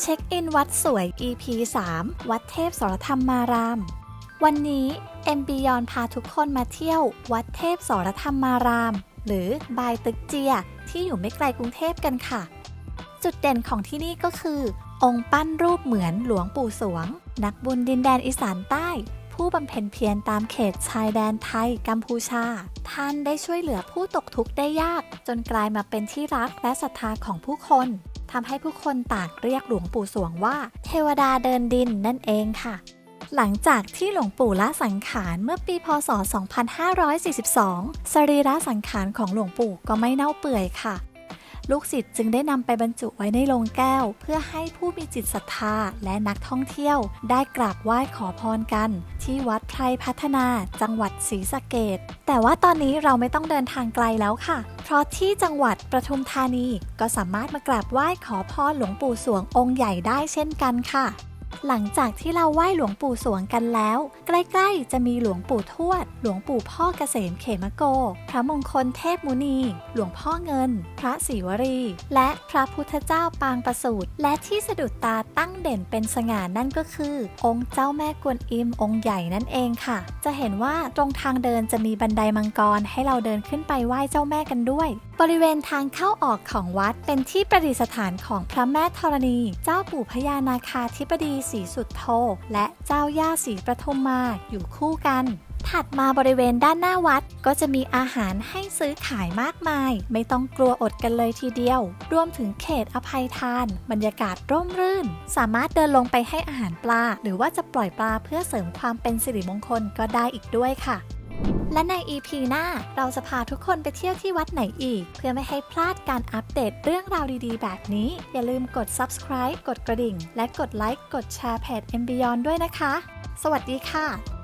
เช็คอินวัดสวย EP 3 วัดเทพสรธรรมาราม วันนี้เอ็มบียอนพาทุกคนมาเที่ยว วัดเทพสรธรรมาราม หรือบายตึกเจีย ที่อยู่ไม่ไกลกรุงเทพกันค่ะ จุดเด่นของที่นี่ก็คือ องค์ปั้นรูปเหมือนหลวงปู่สวง นักบุญดินแดนอีสานใต้ ผู้บำเพ็ญเพียรตามเขตชายแดนไทยกัมพูชา ท่านได้ช่วยเหลือผู้ตกทุกข์ได้ยาก จนกลายมาเป็นที่รักและศรัทธาของผู้คน ทำให้ผู้คนต่างเรียกหลวงปู่สวงว่า เทวดาเดินดินนั่นเองค่ะ หลังจากที่หลวงปู่ละสังขารเมื่อปีพศ 2542 สรีระสังขารของหลวงปู่ก็ไม่เน่าเปื่อยค่ะ ลูกศิษย์จึงได้นำไปบรรจุไว้ในโลงแก้ว เพื่อให้ผู้มีจิตศรัทธาและนักท่องเที่ยว ได้กราบไหว้ขอพรกัน ที่วัดไพรพัฒนา จังหวัดศรีสะเกดแต่ว่าตอนนี้เราไม่ต้องเดินทางไกลแล้วค่ะ เพราะที่จังหวัดประทุมธานีก็สามารถมากราบไหว้ขอพรหลวงปู่สวงองค์ใหญ่ได้เช่นกันค่ะ หลังจากที่เราไหว้หลวงปู่สวงกันแล้ว ใกล้ๆ จะมีหลวงปู่ทวด หลวงปู่พ่อเกษมเขมโก พระมงคลเทพมุนี หลวงพ่อเงิน พระศิวรี และพระพุทธเจ้าปางประสูตรและที่สะดุดตาตั้งเด่นเป็นสง่านั่นก็คือ องค์เจ้าแม่กวนอิมองค์ใหญ่นั่นเองค่ะ จะเห็นว่าตรงทางเดินจะมีบันไดมังกรให้เราเดินขึ้นไปไหว้เจ้าแม่กันด้วย บริเวณทางเข้าออกของวัดเป็นที่ประดิษฐานของพระแม่ธรณี เจ้าปู่พญานาคาธิบดีสีสุดโท และเจ้าย่าสีประทุมมาอยู่คู่กัน ถัดมาบริเวณด้านหน้าวัดก็จะมีอาหารให้ซื้อขายมากมาย ไม่ต้องกลัวอดกันเลยทีเดียว รวมถึงเขตอภัยทาน บรรยากาศร่มรื่น สามารถเดินลงไปให้อาหารปลา หรือว่าจะปล่อยปลาเพื่อเสริมความเป็นสิริมงคลก็ได้อีกด้วยค่ะ และใน EP หน้าเราจะพาทุกคนไปเที่ยวที่วัดไหนอีก เพื่อไม่ให้พลาดการอัปเดตเรื่องราวดีๆ แบบนี้ อย่าลืมกด subscribe กดกระดิ่ง และกดไลค์กดแชร์เพจ m b y o n ด้วยนะคะ สวัสดีค่ะ